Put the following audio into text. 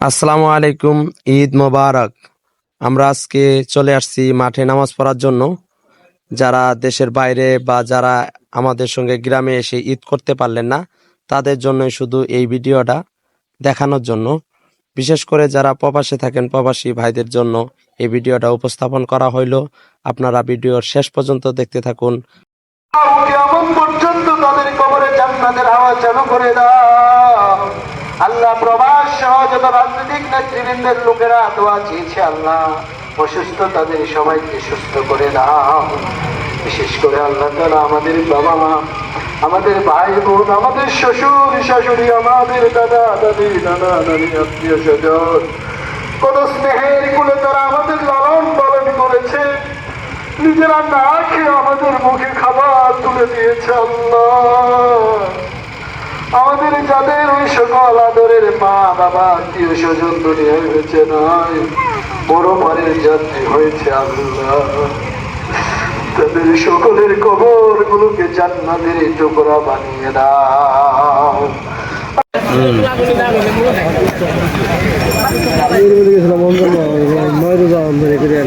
আসসালামু আলাইকুম, ঈদ মোবারক। আমরা আজকে চলে আসছি মাঠে নামাজ পড়ার জন্য। যারা দেশের বাইরে বা যারা আমাদের সঙ্গে গ্রামে এসে ঈদ করতে পারলেন না, তাদের জন্যই শুধু এই ভিডিওটা দেখানোর জন্য। বিশেষ করে যারা প্রবাসে থাকেন, প্রবাসী ভাইদের জন্য এই ভিডিওটা উপস্থাপন করা হইল। আপনারা ভিডিওর শেষ পর্যন্ত দেখতে থাকুন। পর্যন্ত তাদের কবরে হাওয়া চালু করে দাও। প্রবাস সহ রাজনৈতিক নেতৃবৃন্দের লোকেরা দোয়া চেয়েছে আল্লাহ অসুস্থ তাদের সবাইকে সুস্থ করে দাও। বিশেষ করে আল্লাহ তারা আমাদের বাবা মা, আমাদের ভাই বোন, আমাদের শ্বশুর, শাশুড়ি, আমাদের দাদা, দাদি, নানা, নানি, আত্মীয় স্বজন কত স্নেহের কুলে তারা আমাদের লালন পালন করেছে। নিজেরা না খেয়ে আমাদের মুখে খাবার তুলে দিয়েছে আল্লাহ। আমাদের যাদের ওই সকল আদরের মা, বাবা, আত্মীয় স্বজন দুনিয়ায় হয়েছে নয় বড় পারের যাত্রী হয়েছে আল্লাহ। তাদের সকলের কবর গুলোকে জান্নাতের টুকরা বানিয়ে দাও। গেছিলাম